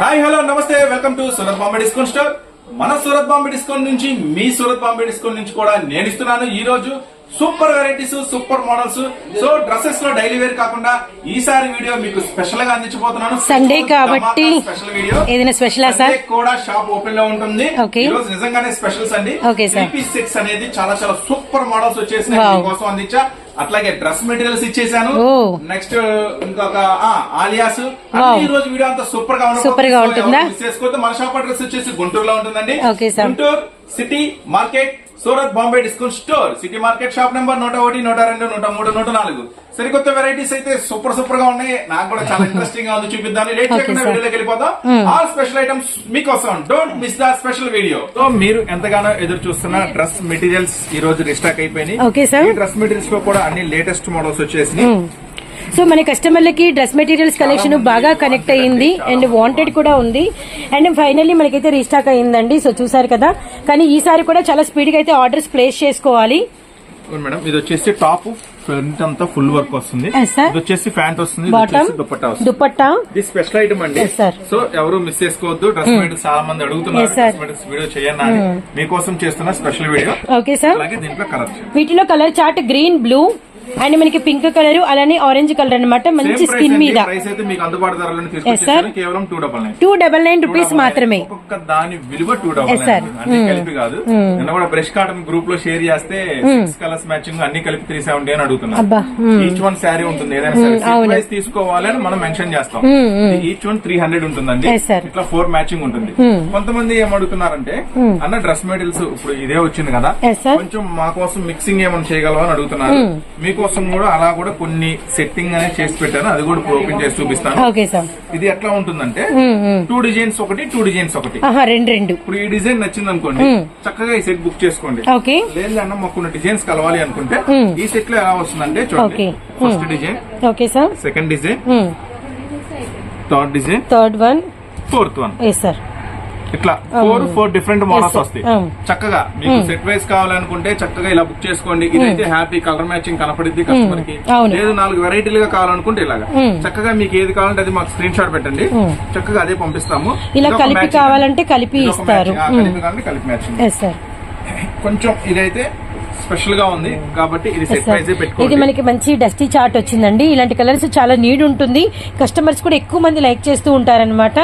Hi hello namaste welcome to Surat Bombay discount store. మన Surat Bombay discount నుంచి మీ Surat Bombay discount నుంచి కూడా నేను ఇస్తున్నాను ఈ రోజు super varieties super models so డ్రెస్సెస్లో daily wear కాకుండా ఈసారి వీడియో మీకు స్పెషల్గా అందించబోతున్నాను సండే కాబట్టి స్పెషల్ వీడియో ఏదైనా స్పెషలా సార్ కూడా షాప్ ఓపెన్లో ఉంటుంది Okay. ఈ రోజు నిజంగానే స్పెషల్స్ అండి. సిక్స్ అనేది చాలా చాలా సూపర్ మోడల్స్ వచ్చేసినాయి Wow. మీకోసం అందించా అట్లాగే డ్రెస్ మెటీరియల్స్ ఇచ్చేసాను. నెక్స్ట్ ఇంకొక ఆలియాస్ ఈ రోజు వీడియో అంతా సూపర్గా. Super గా ఉంటుందా? చేసుకోవద్దు మన షాప్ అడ్రస్ వచ్చేసి గుంటూరులో ఉంటుందండి. Guntur city market Surat Bombay discount store city market shop number నూట ఒకటి నూట రెండు నూట మూడు నూట నాలుగు. సరికొత్త వెరైటీస్ అయితే సూపర్ సూపర్గా ఉన్నాయి. నాకు కూడా చాలా ఇంట్రెస్టింగ్గా ఉంది చూపిద్దాం. లేట్ చేయకుండా sir. వీడియోలోకి వెళ్ళిపోదాం. ఆల్ స్పెషల్ ఐటమ్స్ మీకోసం. Don't miss the special video so మీరు ఎంతగానో ఎదురు చూస్తున్న డ్రెస్ మెటీరియల్స్ ఈ రోజు రిస్టాక్ అయిపోయినాయి. ఈ డ్రెస్ మెటీరియల్స్లో కూడా అన్ని లేటెస్ట్ మోడల్స్ వచ్చేసి సో మన కస్టమర్లకి డ్రెస్ మెటీరియల్స్ కలెక్షన్ బాగా కనెక్ట్ అయ్యింది అండ్ వాంటెడ్ కూడా ఉంది. అండ్ ఫైనల్లీ మనకైతే రీస్టాక్ అయ్యిందండి. సో చూసారు కదా. కానీ ఈసారి కూడా చాలా స్పీడ్గా అయితే ఆర్డర్స్ ప్లేస్ చేసుకోవాలి. మేడం. ఇది వచ్చేసి టాప్ ఫ్రంట్ అంతా ఫుల్ వర్క్ వస్తుంది. ఇది వచ్చేసి ప్యాంట్ వస్తుంది. దుపట్టా ఇది స్పెషల్ ఐటమ్ అండి. సో ఎవరు మిస్ చేసుకోవద్దు. డ్రెస్ మెటీరియల్స్ చాలా మంది అడుగుతున్నారు. వీడియో చేయండి అని మీకోసం చేస్తున్న స్పెషల్ వీడియో ఓకే సార్ అలాగే దీంట్లో కలర్ వీటిలో colour chart green blue and మనకి పింక్ కలర్ అలానే ఆరెంజ్ కలర్ అన్నమాట మంచి స్కిన్ మీద. మీకు టూ డబల్ నైన్ రూపీస్ మాత్రమే. దాని విలువ టూ డబల్ కలిపి కాదు. నిన్న కూడా బ్రష్ కాటన్ గ్రూప్లో షేర్ చేస్తే సిక్స్ కలర్స్ మ్యాచింగ్ అన్ని కలిపి త్రీ సెవెంటీ అని అడుగుతున్నారు అబ్బా ఈచ్ వన్ శారీ ఉంటుంది. ఏదైనా సరే ప్రైస్ తీసుకోవాలి అని మనం మెన్షన్ చేస్తాం. ఈచ్ వన్ త్రీ హండ్రెడ్ ఉంటుందండి. ఇట్లా ఫోర్ మ్యాచింగ్ ఉంటుంది. కొంతమంది ఏమడుగుతున్నారంటే అన్న డ్రెస్ మెటీరియల్స్ ఇప్పుడు ఇదే వచ్చింది కదా. కొంచెం మా కోసం మిక్సింగ్ ఏమైనా చేయగలవా అని అడుగుతున్నారు. మీకోసం కూడా అలా కూడా కొన్ని సెట్టింగ్ అనేది చేసి పెట్టాను. అది కూడా ఓపెన్ చేసి చూపిస్తాను. ఓకే సార్ ఇది ఎట్లా ఉంటుందంటే టూ డిజైన్స్ ఒకటి టూ డిజైన్స్ ఒకటి. రెండు రెండు. ఇప్పుడు ఈ డిజైన్ నచ్చింది అనుకోండి చక్కగా ఈ సెట్ బుక్ చేసుకోండి. ఓకే లేదన్నా మాకు కొన్ని డిజైన్స్ కలవాలి అనుకుంటే ఈ సెట్లో ఎలా వస్తుందంటే చూడండి. First design okay sir second design third design third one fourth one yes sir ఇట్లా ఫోర్ ఫోర్ డిఫరెంట్ మోడల్స్. వస్తాయి. చక్కగా మీకు సెట్ వైస్ కావాలనుకుంటే చక్కగా ఇలా బుక్ చేసుకోండి. ఇదైతే హ్యాపీ కలర్ మ్యాచింగ్ కనపడిద్ది కస్టమర్కి. లేదు నాలుగు వెరైటీలుగా కావాలనుకుంటే ఇలాగా. చక్కగా మీకు ఏది కావాలంటే అది మాకు స్క్రీన్ షాట్ పెట్టండి. చక్కగా అదే పంపిస్తాము. ఇలా కలిపి. కావాలంటే కలిపి ఇస్తారు. కలిపి మ్యాచింగ్ కొంచెం ఇదైతే స్పెషల్గా ఉంది కాబట్టి ఇది సెట్ ప్రైస్ ఇది మనకి మంచి డస్టీ చార్ట్ వచ్చిందండి. ఇలాంటి కలర్స్ చాలా నీడ్ ఉంటుంది. కస్టమర్స్ కూడా ఎక్కువ మంది లైక్ చేస్తూ ఉంటారన్నమాట.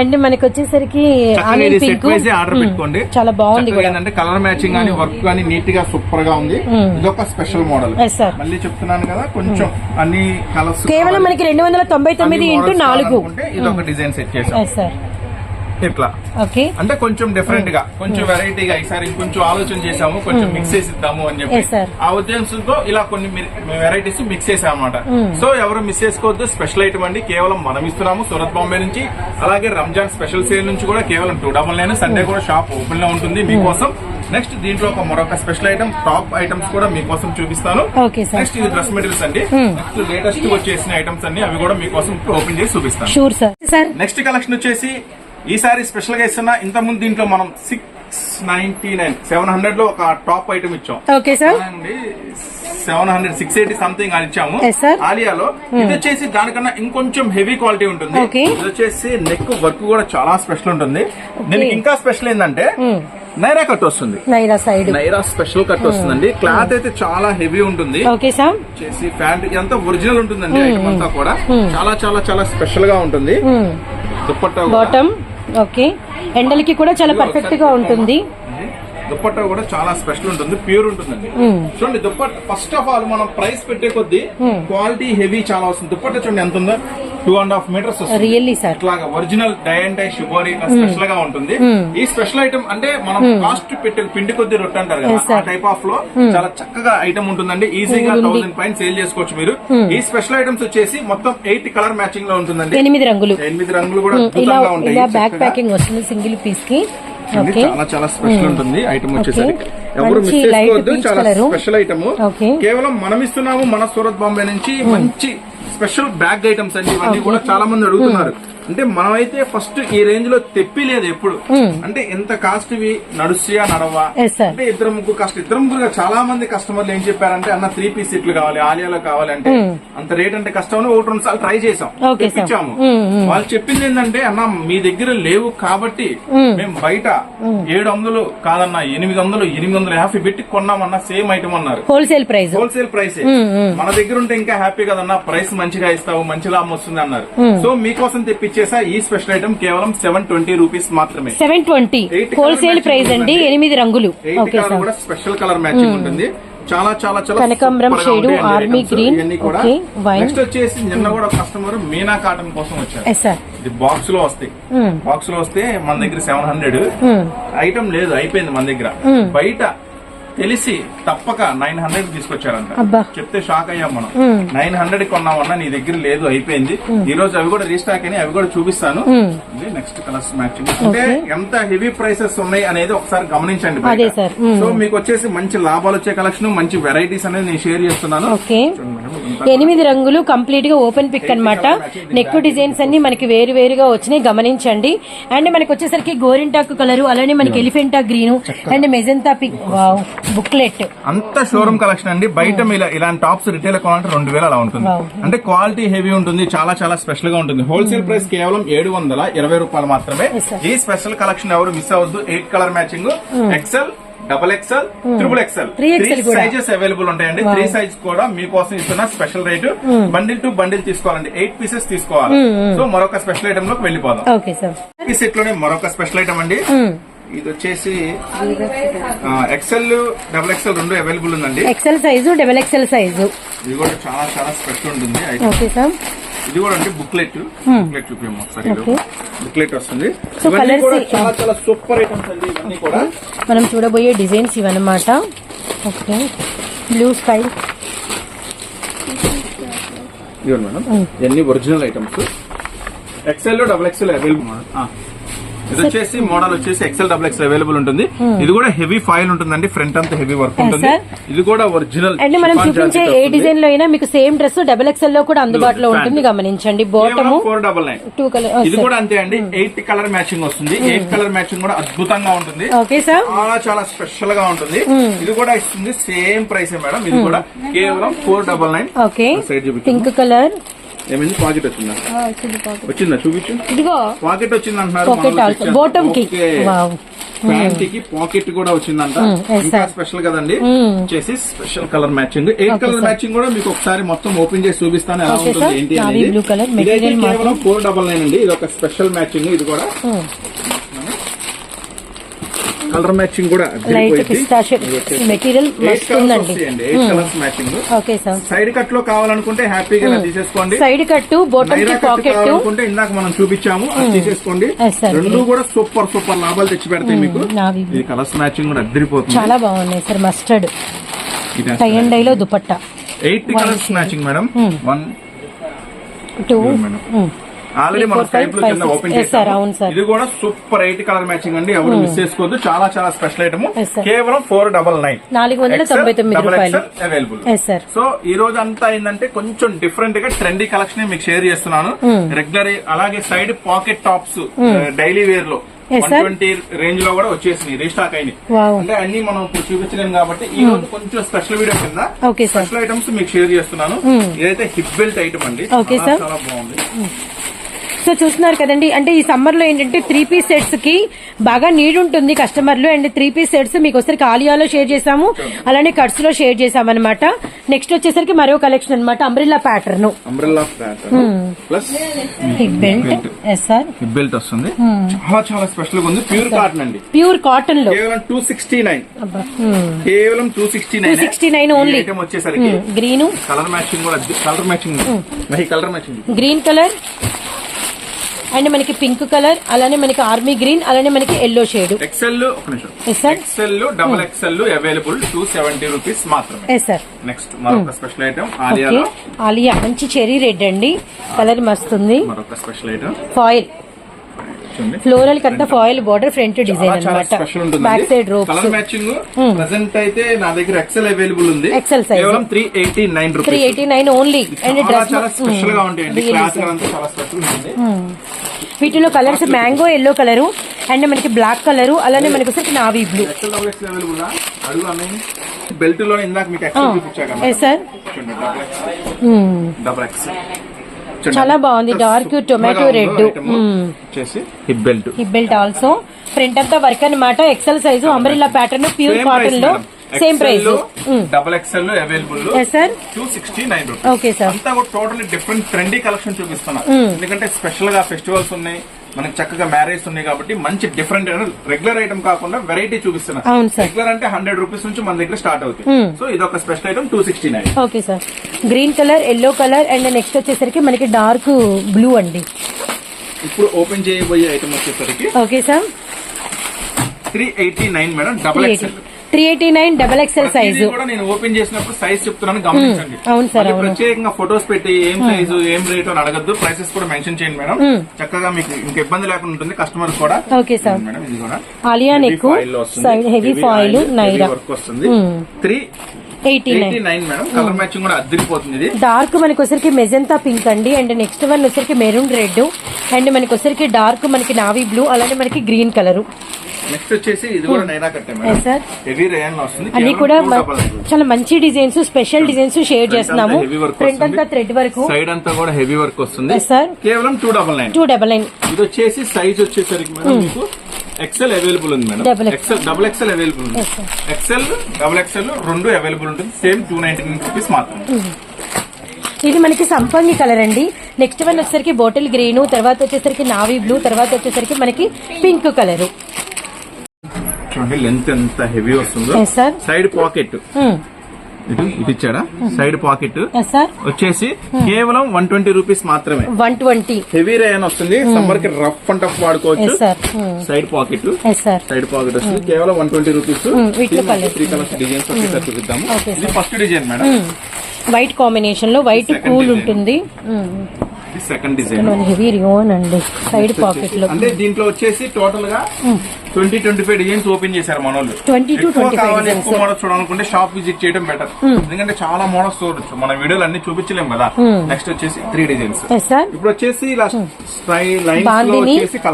అండ్ మనకి వచ్చేసరికి ఆర్డర్ పెట్టుకోండి. చాలా బాగుంది ఏంటంటే కలర్ మ్యాచింగ్ కానీ వర్క్ కానీ నీట్గా సూపర్గా ఉంది. ఇదొక స్పెషల్ మోడల్. మళ్ళీ చెప్తున్నాను కదా కొంచెం అన్ని కలర్స్ కేవలం మనకి రెండు వందల తొంభై తొమ్మిది ఇంటూ నాలుగు. ఇది ఒక డిజైన్ సెట్ చేసాం ఇట్లా. ఓకే. అంటే కొంచెం డిఫరెంట్గా కొంచెం వెరైటీగా ఈసారి కొంచెం ఆలోచన చేసాము కొంచెం మిక్స్ చేసి ఇద్దాము అని చెప్పి. ఆ ఉద్దేశంతో ఇలా కొన్ని వెరైటీస్ మిక్స్ చేసాం అనమాట సో ఎవరు మిస్ చేసుకోవద్దు స్పెషల్ ఐటమ్ అండి. కేవలం మనం ఇస్తున్నాము సూరత్ బాంబే నుంచి అలాగే రంజాన్ స్పెషల్ సేల్ నుంచి కూడా కేవలం టూ డబల్ నైన్ సండే కూడా షాప్ ఓపెన్లో ఉంటుంది మీకోసం. నెక్స్ట్ దీంట్లో ఒక మరొక స్పెషల్ ఐటమ్ టాప్ ఐటమ్స్ కూడా మీకోసం చూపిస్తాను. నెక్స్ట్ ఇది డ్రెస్ మెటీరియల్స్ అండి. నెక్స్ట్ లేటెస్ట్ వచ్చేసిన ఐటమ్స్ అన్ని అవి కూడా మీకోసం ఓపెన్ చేసి చూపిస్తాను. నెక్స్ట్ కలెక్షన్ వచ్చేసి ఈసారి స్పెషల్గా ఇస్తున్న ఇంత ముందు దీంట్లో మనం సిక్స్ నైన్టీ నైన్ సెవెన్ హండ్రెడ్లో ఒక టాప్ ఐటమ్ ఇచ్చాం. Okay sir seven hundred six eighty something అని ఇచ్చాము. ఆలియాలో. ఇది వచ్చేసి దానికన్నా ఇంకొంచెం హెవీ క్వాలిటీ ఉంటుంది. ఇది వచ్చేసి నెక్ వర్క్ కూడా చాలా స్పెషల్ ఉంటుంది. దీనికి ఇంకా స్పెషల్ ఏంటంటే నైరా కట్ వస్తుంది. Naira side Naira special cut వస్తుందండి. క్లాత్ అయితే చాలా హెవీ ఉంటుంది. ఓకే సార్ వచ్చేసి ప్యాంట్ ఇదంతా ఒరిజినల్ ఉంటుందండి ఐటమ్ అంతా కూడా. చాలా చాలా చాలా స్పెషల్గా ఉంటుంది. Dupatta bottom okay. ఎండలకి కూడా చాలా పర్ఫెక్ట్గా ఉంటుంది. దుప్పట్టా కూడా చాలా స్పెషల్ ఉంటుంది ప్యూర్ ఉంటుందండి. చూడండి దుప్పట్ట ఫస్ట్ ఆఫ్ ఆల్ మనం ప్రైస్ పెట్టే కొద్దీ క్వాలిటీ హెవీ చాలా వస్తుంది. దుప్పట్ట చూడండి ఎంత ఉందో. Two and half meters really sir ఇట్లాగా original dye and dye sugar స్పెషల్గా ఉంటుంది ఈ స్పెషల్ ఐటమ్ అంటే మనం కాస్ట్ పెట్టే పిండి కొద్ది రొట్టె అంటారు కదా. ఆ టైప్ ఆఫ్లో చాలా చక్కగా ఐటమ్ ఉంటుందండి. ఈజీగా. థౌసండ్ పైన సేల్ చేసుకోవచ్చు మీరు. ఈ స్పెషల్ ఐటమ్స్ వచ్చేసి మొత్తం ఎయిట్ కలర్ మ్యాచింగ్లో ఉంటుందండి. ఎనిమిది రంగులు. ఎనిమిది రంగులు కూడా అద్భుతంగా ఉంటాయి. బ్యాక్. ప్యాకింగ్ వస్తుంది సింగిల్ పీస్కి. చాలా చాలా స్పెషల్ ఉంటుంది ఐటమ్ వచ్చేసరికి. ఎవరు మిస్ చేసుకోవద్దు చాలా. Special item. కేవలం మనం ఇస్తున్నాము మన సూరత్ బాంబే నుంచి మంచి స్పెషల్ బ్యాగ్ ఐటమ్స్ అండి ఇవన్నీ కూడా చాలా మంది అడుగుతున్నారు. అంటే మనమైతే ఫస్ట్ ఈ రేంజ్లో తెప్పి లేదు ఎప్పుడు. అంటే ఎంత కాస్ట్ ఇవి నడుస్తాయా నడవా? అంటే ఇద్దరు ముగ్గురు కష్ట ఇద్దరు ముగ్గురు చాలా మంది కస్టమర్లు ఏం చెప్పారంటే అన్న త్రీ పీస్ సెట్లు కావాలి ఆలియాలో కావాలి అంటే అంత రేట్ అంటే కష్టం అని ఒకటి రెండు సార్లు ట్రై చేసాం. తెప్పించాము. వాళ్ళు చెప్పింది ఏంటంటే అన్న మీ దగ్గర లేవు కాబట్టి మేము బయట ఏడు వందలు కాదన్న ఎనిమిది వందలు ఎనిమిది వందల యాభై పెట్టి కొన్నామన్న సేమ్ ఐటమ్ అన్నారు. హోల్సేల్ ప్రైస్ హోల్సేల్ ప్రైస్ మన దగ్గర ఉంటే ఇంకా హ్యాపీ కదన్నా ప్రైస్ మంచిగా ఇస్తావు మంచి లాభం వస్తుంది అన్నారు. సో మీకోసం తెప్పించేసా ఈ స్పెషల్ ఐటమ్ కేవలం సెవెన్ ట్వంటీ రూపీస్ మాత్రమే. Seven twenty. హోల్సేల్ ప్రైస్ అండి. ఎనిమిది రంగులు. కూడా స్పెషల్ కలర్ మ్యాచింగ్ ఉంటుంది. చాలా చాలా చాలా కనకాంబరం super గా shade, ఉంటాయండి army items. green, ఇవన్నీ కూడా okay, wine. నెక్స్ట్ వచ్చేసి నిన్న కూడా కస్టమర్ మీనా కాటన్ కోసం వచ్చారు. ఇది బాక్స్లో వస్తాయి. బాక్స్లో వస్తే మన దగ్గర సెవెన్ హండ్రెడ్ ఐటమ్ లేదు అయిపోయింది మన దగ్గర. బయట తెలిసి తప్పక నైన్ హండ్రెడ్ తీసుకొచ్చారంట. చెప్తే షాక్ అయ్యాం మనం. నైన్ హండ్రెడ్ కొన్నామన్నా నీ దగ్గర లేదు అయిపోయింది. ఈ రోజు అవి కూడా రీస్టాక్ అని అవి కూడా చూపిస్తాను. నెక్స్ట్ కలర్స్ మ్యాచింగ్ అంటే ఎంత హెవీ ప్రైసెస్ ఉన్నాయి అనేది ఒకసారి గమనించండి. సో మీకు వచ్చేసి మంచి లాభాలు వచ్చే కలెక్షన్ మంచి వెరైటీస్ అనేది నేను షేర్ చేస్తున్నాను. ఎనిమిది రంగులు కంప్లీట్గా ఓపెన్ పిక్ అన్నమాట. నెక్ డిజైన్స్ అన్ని మనకి వేరు వేరుగా వచ్చినాయి గమనించండి. అండ్ మనకి వచ్చేసరికి గోరింటాకు కలర్ అలానే మనకి Elephanta green and magenta pick booklet. అంత షోరూమ్ కలెక్షన్ అండి. బయట ఇలా ఇలాంటి టాప్స్ రిటైల్ కావాలంటే రెండు వేలు అలా ఉంటుంది. అంటే క్వాలిటీ హెవీ ఉంటుంది చాలా చాలా స్పెషల్గా ఉంటుంది. హోల్సేల్ ప్రైస్ కేవలం ఏడు వందల ఇరవై రూపాయలు మాత్రమే. ఈ స్పెషల్ కలెక్షన్ ఎవరు మిస్ అవ్వద్దు. Eight colour matching XL double XL triple XL కూడా. సైజెస్ అవైలబుల్ ఉంటాయండి. త్రీ సైజ్ కూడా మీకోసం ఇస్తున్న special rate bundle to bundle తీసుకోవాలండి. ఎయిట్ పీసెస్ తీసుకోవాలి. సో మరొక స్పెషల్ ఐటమ్లోకి వెళ్ళిపోదాం. ఈ సెట్లోనే మరొక స్పెషల్ ఐటమ్ అండి. ఇది వచ్చేసి ఎక్సెల్ డబుల్ ఎక్సెల్ రెండు అవైలబుల్ ఉందండి. XL size double XL size ఇది కూడా చాలా చాలా స్పెషల్ ఉంటుంది. ఓకే సార్ ఇది కూడా అంటే బుక్లెట్ బుక్లెట్ చూపించాము ఒకసారి. బుక్లెట్ వస్తుంది. చాలా చాలా సూపర్ ఐటమ్స్ అండి ఇవన్నీ కూడా. మనం చూడబోయే డిజైన్స్ ఇవన్నమాట. ఓకే బ్లూ స్కై ఇవ్వండి మేడం. ఇవన్నీ original items XL double XL available madam ఇది వచ్చేసి మోడల్ వచ్చేసి ఎక్సెల్ డబుల్ ఎక్సెల్ అవైలబుల్ ఉంటుంది. ఇది కూడా హెవీ ఫాయిల్ ఉంటుందండి ఫ్రంట్ అంతా హెవీ వర్క్ ఉంటుంది. ఇది కూడా ఒరిజినల్ అండ్ మనం చూపించే ఏ డిజైన్లో అయినా మీకు సేమ్ డ్రెస్ డబల్ ఎక్సెల్లో కూడా అందుబాటులో ఉంటుంది గమనించండి. Bottom four double nine two colour ఇది కూడా అంతే అండి. ఎయిట్ కలర్ మ్యాచింగ్ వస్తుంది. ఎయిట్ కలర్ మ్యాచింగ్ కూడా అద్భుతంగా ఉంటుంది. ఓకే సార్ చాలా చాలా స్పెషల్గా ఉంటుంది. ఇది కూడా ఇస్తుంది సేమ్ ప్రైస్ మేడం ఇది కూడా కేవలం four double nine okay pink colour ఏమైంది? పాకెట్ వచ్చిందా? వచ్చిందా చూపించు. ఇదిగో. పాకెట్ వచ్చింది అంటున్నారు కి. ప్యాంట్కి పాకెట్ కూడా వచ్చిందంట. Yes, ఇంకా. స్పెషల్ కదండి. వచ్చేసి special colour matching eight colour matching కూడా మీకు ఒకసారి మొత్తం ఓపెన్ చేసి చూపిస్తాను. ఎలా ఉంటుంది. ఏంటి అనేది. కేవలం ఫోర్ డబల్ నైన్ అండి. ఇది ఒక స్పెషల్ మ్యాచింగ్ ఇది కూడా కలర్ మ్యాచింగ్ కూడా light pistachio material okay sir side కట్లో కావాలనుకుంటే హ్యాపీగా ఇలా తీసేసుకోండి. సైడ్ బాటమ్ కట్ పాకెట్ కావాలనుకుంటే ఇందాక మనం చూపించాము అది తీసేసుకోండి. రెండు కూడా సూపర్ సూపర్ లాభాలు తెచ్చి పెడతాయి మీకు. నావి ఇది కలర్స్ మ్యాచింగ్ కూడా అద్దరిపోతుంది. చాలా బాగున్నాయి సార్ మస్టర్డ్ టై అండ్ డైలో dupatta. Eight colours matching madam one two madam already మనం four, sky five, blue five, కింద. Open sir. ఇది కూడా సూపర్ ఎయిట్ కలర్ మ్యాచింగ్ అండి. ఎవరు మిస్ చేసుకోవద్దు. చాలా చాలా స్పెషల్ ఐటమ్. కేవలం ఫోర్ డబల్ నైన్ నాలుగు వందల తొంభై తొమ్మిది అవైలబుల్ సో ఈ రోజు అంతా ఏంటంటే కొంచెం డిఫరెంట్గా ట్రెండీ కలెక్షన్ మీకు షేర్ చేస్తున్నాను. రెగ్యులర్ అలాగే సైడ్ పాకెట్ టాప్స్ డైలీ వేర్లో వన్. ట్వంటీ రేంజ్లో కూడా వచ్చేసినాయి రీస్టాక్ Wow. అంటే అన్ని మనం చూపించలేము కాబట్టి ఈ రోజు కొంచెం స్పెషల్ వీడియో కింద. స్పెషల్ ఐటమ్స్ మీకు షేర్ చేస్తున్నాను. ఇదైతే హిప్ బెల్ట్ ఐటమ్ అండి. చాలా బాగుంది. సో చూస్తున్నారు కదండి అంటే ఈ సమ్మర్లో ఏంటంటే త్రీ పీస్ సెట్స్కి బాగా నీడ్ ఉంటుంది కస్టమర్లు అండ్ త్రీ పీస్ సెట్స్ మీకు వచ్చేసరికి ఆలియాలో షేర్ చేసాము అలానే కట్స్లో షేర్ చేసాం అనమాట నెక్స్ట్ వచ్చేసరికి మరో కలెక్షన్ అనమాట umbrella pattern umbrella pattern plus hip belt sir వస్తుంది. చాలా చాలా స్పెషల్గా ఉంది. ప్యూర్ కాటన్ అండి. ప్యూర్ కాటన్లో. కేవలం టూ సిక్స్టీ నైన్ కేవలం two sixty nine 269 only. Item వచ్చేసరికి గ్రీన్ కలర్ మ్యాచింగ్ కూడా colour matching colour matching green colour and మనకి పింక్ కలర్ అలానే మనకి ఆర్మీ గ్రీన్ అలానే మనకి yellow shade. XL XL double XL available two seventy rupees మాత్రమే. Yes sir next మరొక special item okay ఆలియాలో ఆలియా మంచి చెరీ రెడ్ అండి. కలర్ మస్తుంది. మరొక స్పెషల్ ఐటమ్ ఫాయిల్. ఫ్లోరల్ కంతా ఫాయిల్ బార్డర్ ఫ్రంట్ డిజైన్ అనమాట back side colour matching present అయితే నా దగ్గర ఎక్సెల్ అవైలబుల్ ఉంది. XL size. కేవలం three eighty nine three rupees eighty nine only and dress చాలా స్పెషల్గా ఉంటాయండి. క్లాత్ అంతా చాలా స్పెషల్ ఉంటుంది. వీటిలో colours mango yellow colour and మనకి బ్లాక్ కలరు అలానే మనకి వచ్చేసి నావీ బ్లూ ఎక్సెల్ ఎక్సెల్ బెల్ట్లో ఇందాక మీకు ఎక్సెల్ చూపించాక ఎస్ సార్ చూడండి డబుల్ ఎక్సెల్ ఎక్సెల్ చాలా బాగుంది. Dark tomato red. మ్మ్. వచ్చేసి hip belt hip belt also front అంతా వర్క్ అనమాట XL size umbrella pattern pure కాటన్లో same price double XL available yes sir two sixty nine rupees okay sir అంతా కూడా totally different trendy collection చూపిస్తున్నా. ఎందుకంటే స్పెషల్గా festivals ఉన్నాయి. మనకి చక్కగా మ్యారేజ్ ఉన్నాయి కాబట్టి మంచి డిఫరెంట్ రెగ్యులర్ ఐటమ్ కాకుండా వెరైటీ చూపిస్తున్నా రెగ్యులర్ అంటే హండ్రెడ్ రూపీస్ నుంచి మన దగ్గర స్టార్ట్ అవుతుంది సో ఇది ఒక special item two sixty nine okay sir green colour yellow colour and next వచ్చేసరికి మనకి డార్క్ బ్లూ అండి. ఇప్పుడు ఓపెన్ చేయబోయే ఐటమ్ వచ్చేసరికి okay sir three eighty nine madam double XL three eighty nine double XL size కూడా నేను open చేసినప్పుడు size చెప్తున్నాను గమనించండి. అవును సార్. ప్రత్యేకంగా ఫొటోస్ పెట్టి ఏం సైజు ఏం రేట్ అని అడగద్దు. ప్రైసెస్ కూడా మెన్షన్ చేయండి మేడం చక్కగా మీకు ఇంకా ఇబ్బంది లేకుండా ఉంటుంది. కస్టమర్ కూడా ఓకే సార్ మేడం ఇది కూడా. Alia neck heavy foil Naira. work వస్తుంది. Three eighty nine. Eighty nine madam. Colour matching కూడా అద్దరిపోతుంది ఇది. డార్క్ మనకి వచ్చరికి మెజంతా పింక్ అండి. అండ్ నెక్స్ట్ వన్ వచ్చరికి మెరూన్ రెడ్. అండ్ మనకి వచ్చరికి డార్క్ మనకి నావీ బ్లూ. అలానే మనకి గ్రీన్ కలర్. నెక్స్ట్ వచ్చేసి ఇది కూడా నైనా కట్టే మేడం. ఎస్ సార్ హెవీ రేయన్లో వస్తుంది. అన్ని కేవలం కూడా two మ- double nine. చాలా మంచి డిజైన్స్ స్పెషల్ డిజైన్స్ షేర్ చేస్తున్నాము. వస్తుంది. అంతా థ్రెడ్ వరకు సైడ్ అంతా కూడా హెవీ వర్క్ వస్తుంది. సార్ కేవలం two double nine two double nine ఇది వచ్చేసి సైజ్ వచ్చేసరికి మేడం మీకు ఎక్సెల్ అవైలబుల్ ఉంది madam. XL double XL available ఉంది. ఎక్సెల్ డబుల్ ఎక్సెల్ రెండు అవైలబుల్ ఉంటుంది. Same two ninety nine rupees మాత్రమే ఇది మనకి సంపంగి కలర్ అండి. నెక్స్ట్ వన్ వచ్చేసరికి బాటిల్ గ్రీన్ తర్వాత వచ్చేసరికి నావీ బ్లూ తర్వాత వచ్చేసరికి మనకి పింక్ కలర్ చూడండి లెంత్ ఎంత హెవీ వస్తుందో. సైడ్ పాకెట్ ఇటు ఇటు ఇచ్చాడా? Side pocket. వచ్చేసి కేవలం వన్ ట్వంటీ రూపీస్ మాత్రమే. One twenty. హెవీ రేయన్ వస్తుంది. సమ్మర్కి రఫ్ అండ్ టఫ్ వాడుకోవచ్చు సైడ్ పాకెట్ సైడ్ పాకెట్ వస్తుంది. కేవలం one twenty rupees. Three colours designs వచ్చేసరికి చూపిద్దాము. ఇది ఫస్ట్ డిజైన్ మేడం వైట్ కాంబినేషన్లో వైట్ కూల్. ఉంటుంది. ఇది సెకండ్ డిజైన్ హెవీ రియోన్ అండి. సైడ్ పాకెట్లో. అంటే దీంట్లో వచ్చేసి టోటల్గా twenty twenty five designs open చేశారు మన వాళ్ళు 20 to ఎక్కువ 25 కావాలి. ఎక్కువ మోడల్స్ చూడాలనుకుంటే షాప్ విజిట్ చేయడం బెటర్ ఎందుకంటే చాలా మోడల్స్ చూడొచ్చు మన వీడియోలు అన్ని చూపించలేం కదా. నెక్స్ట్ వచ్చేసి త్రీ డిజైన్స్ ఇప్పుడు వచ్చేసి లైన్స్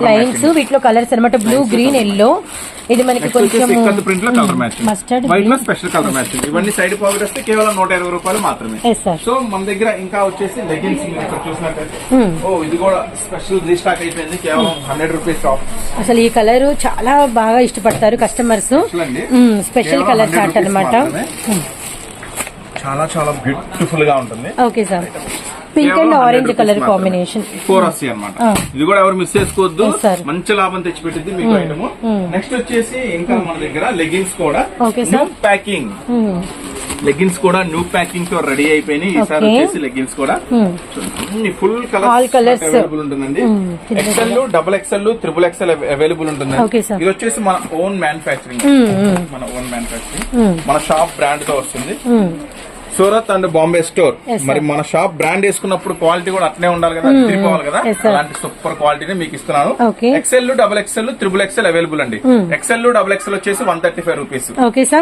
మ్యాచింగ్ వీటిలో కలర్స్ అనమాట బ్లూ గ్రీన్ ఎల్లో ఇది మనకి కొంచెం ప్రింట్లో కలర్ mustard వైట్లో. స్పెషల్ కలర్ మ్యాచింగ్ ఇవన్నీ సైడ్ పాకెట్ వస్తే కేవలం నూట ఇరవై రూపాయలు మాత్రమే. సో మన దగ్గర ఇంకా వచ్చేసి లెగిన్స్ ఇక్కడ చూసినట్టయితే. ఓ ఇది కూడా స్పెషల్ రీస్టాక్ అయిపోయింది. కేవలం హండ్రెడ్ రూపీస్ టాప్ అసలు ఈ కలర్ చాలా బాగా ఇష్టపడతారు customers special colour 100 chart rupees అనమాట. చాలా చాలా బ్యూటిఫుల్గా ఉంటుంది. Okay sir. Pink and orange colour combination four వస్సీ అనమాట ఇది కూడా ఎవరు మిస్ చేసుకోవద్దు. మంచి లాభం తెచ్చి పెట్టింది మీకు ఐటమ్ నెక్స్ట్ వచ్చేసి ఇంకా మన దగ్గర లెగిన్స్ కూడా. ప్యాకింగ్ లెగిన్స్ కూడా న్యూ ప్యాకింగ్తో రెడీ అయిపోయినాయి. ఈసారి. వచ్చేసి లెగిన్స్ కూడా. Full colours. అవైలబుల్ ఉంటుందండి. XL double XL triple XL available ఉంటుందండి. ఇది వచ్చేసి మన ఓన్ మ్యానుఫాక్చరింగ్ మన ఓన్ మ్యానుఫాక్చరింగ్ మన షాప్ బ్రాండ్తో వస్తుంది. Surat and Bombay store. మరి మన షాప్ బ్రాండ్ వేసుకున్నప్పుడు క్వాలిటీ కూడా అట్లే ఉండాలి కదా తిరిగిపోవాలి కదా. అలాంటి సూపర్ క్వాలిటీని మీకు ఇస్తున్నాను. XL double XL triple XL available అండి. ఎక్సెల్ డబుల్ ఎక్సెల్ వచ్చేసి one thirty five rupees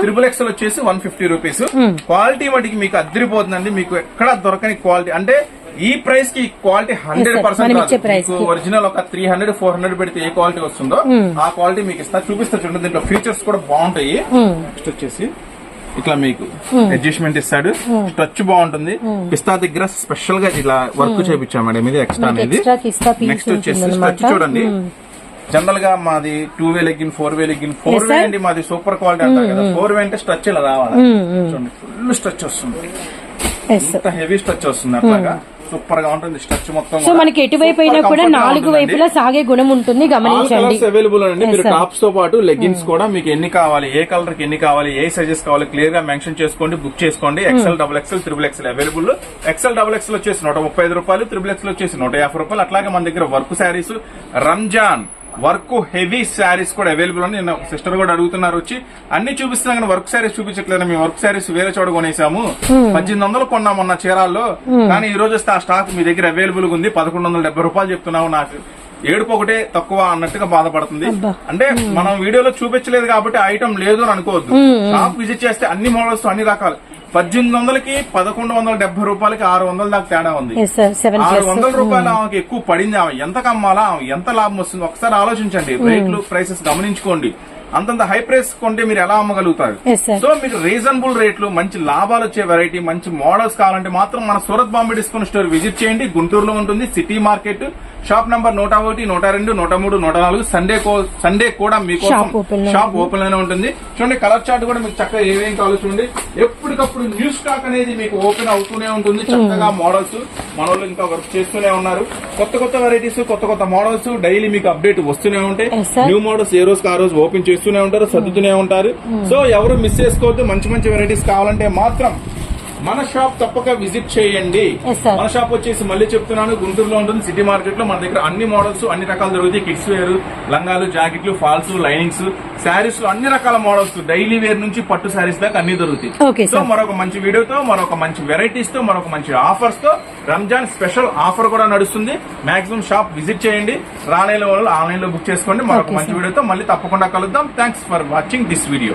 triple XL వచ్చేసి వన్ ఫిఫ్టీ రూపీస్ క్వాలిటీ మటుకి మీకు అద్దరిపోతుందండి. మీకు ఎక్కడ దొరకని క్వాలిటీ అంటే ఈ ప్రైస్కి క్వాలిటీ హండ్రెడ్కి. ఒరిజినల్ ఒక త్రీ హండ్రెడ్ ఫోర్ హండ్రెడ్ పెడితే ఏ క్వాలిటీ వస్తుందో ఆ క్వాలిటీ మీకు ఇస్తా. చూపిస్తా చూడండి. దీంట్లో ఫీచర్స్ కూడా బాగుంటాయి. నెక్స్ట్ వచ్చేసి ఇట్లా మీకు అడ్జస్ట్మెంట్ ఇస్తాడు. టచ్ బాగుంటుంది. పిస్తా దగ్గర స్పెషల్గా ఇలా వర్క్ చేపించాం మేడం. ఇది ఎక్స్ట్రా అనేది. నెక్స్ట్ వచ్చేసి. స్ట్రచ్ చూడండి. జనరల్గా మాది two way legging four way legging four way. అండి మాది సూపర్ క్వాలిటీ అంటారు కదా. ఫోర్ వే అంటే స్ట్రచ్ ఇలా రావాలి. చూడండి ఫుల్ స్ట్రచ్ వస్తుంది. హెవీ స్ట్రచ్ వస్తుంది అట్లాగా. సూపర్గా ఉంటుంది స్ట్రచ్ మొత్తం సో మనకి ఎటువైపు అయినా కూడా నాలుగు వైపులా సాగే గుణం ఉంటుంది గమనించండి. అవైలబుల్ అండి. మీరు. టాప్స్తో పాటు లెగ్గిన్స్ కూడా మీకు ఎన్ని కావాలి ఏ కలర్కి ఎన్ని కావాలి ఏ సైజెస్ కావాలి క్లియర్గా మెన్షన్ చేసుకోండి బుక్ చేసుకోండి. XL double XL triple XL available XL double XL వచ్చేసి నూట ముప్పై ఐదు రూపాయలు త్రిబుల్ ఎక్సెల్ వచ్చేసి నూట యాభై రూపాయలు. అట్లాగే మన దగ్గర work saris Ramzan work heavy saris కూడా అవైలబుల్ అని నేను సిస్టర్ కూడా అడుగుతున్నారు వచ్చి అన్ని చూపిస్తున్నా కానీ వర్క్ శారీస్ చూపించట్లేదు? మేము వర్క్ శారీస్ వేరే చోట కొనేసాము. పద్దెనిమిది వందలు కొన్నామన్న చీరాల్లో. కానీ ఈ రోజు ఆ స్టాక్ మీ దగ్గర అవైలబుల్ ఉంది. పదకొండు వందల డెబ్బై రూపాయలు చెప్తున్నావు నాకు. ఏడుపు ఒకటే తక్కువ అన్నట్టుగా బాధపడుతుంది. అంటే మనం వీడియోలో చూపించలేదు కాబట్టి ఐటమ్ లేదు అని అనుకోవద్దు. షాప్ విజిట్ చేస్తే అన్ని మోడల్స్ అన్ని రకాలు. పద్దెనిమిది వందలకి పదకొండు వందల డెబ్బై రూపాయలకి ఆరు వందల దాకా తేడా ఉంది. ఆరు వందల రూపాయలు ఆమెకి ఎక్కువ పడింది ఆమె. ఎంత కమ్మాలా? ఎంత లాభం వస్తుంది? ఒకసారి ఆలోచించండి. రేట్లు ప్రైసెస్ గమనించుకోండి. అంతంత హై ప్రైస్ కొంటే మీరు ఎలా అమ్మగలుగుతారు? సో మీకు రీజనబుల్ రేట్లు మంచి లాభాలు వచ్చే వెరైటీ మంచి మోడల్స్ కావాలంటే మాత్రం మన Surat Bombay discount store visit చేయండి. గుంటూరులో ఉంటుంది సిటీ మార్కెట్ షాప్ నంబర్ నూట ఒకటి నూట రెండు నూట మూడు నూట నాలుగు. సండే సండే కూడా మీకోసం లో షాప్ ఓపెన్లోనే ఉంటుంది. చూడండి కలర్ చార్ట్ కూడా మీకు చక్కగా ఏమేం కావాలో చూడండి. ఎప్పటికప్పుడు న్యూ స్టాక్ అనేది మీకు ఓపెన్ అవుతూనే ఉంటుంది. చక్కగా మోడల్స్ మన వాళ్ళు ఇంకా వర్క్ చేస్తూనే ఉన్నారు. కొత్త కొత్త వెరైటీస్ కొత్త కొత్త మోడల్స్ డైలీ మీకు అప్డేట్ వస్తూనే ఉంటాయి. న్యూ మోడల్స్ ఏ రోజు ఆ రోజు ఓపెన్ చేస్తూనే ఉంటారు సర్దుతూనే ఉంటారు. సో ఎవరు మిస్ చేసుకోవద్దు మంచి మంచి వెరైటీస్ కావాలంటే మాత్రం మన షాప్ తప్పక విజిట్ చేయండి. మన షాప్ వచ్చేసి మళ్ళీ చెప్తున్నాను గుంటూరులో ఉంటుంది సిటీ మార్కెట్లో మన దగ్గర అన్ని మోడల్స్ అన్ని రకాలు దొరుకుతాయి. కిడ్స్ వేర్ లంగాలు జాకెట్లు ఫాల్స్ లైనింగ్స్ శారీస్లో అన్ని రకాల మోడల్స్ డైలీ వేర్ నుంచి పట్టు శారీస్ దాకా అన్ని దొరుకుతాయి. సో. మరొక మంచి వీడియోతో మరొక మంచి వెరైటీస్తో మరొక మంచి ఆఫర్స్తో రంజాన్ స్పెషల్ ఆఫర్ కూడా నడుస్తుంది. మాక్సిమం షాప్ విజిట్ చేయండి. రానేల వాళ్ళు ఆన్లైన్లో బుక్ చేసుకోండి. మరొక మంచి. వీడియోతో మళ్ళీ తప్పకుండా కలుద్దాం. Thanks for watching this video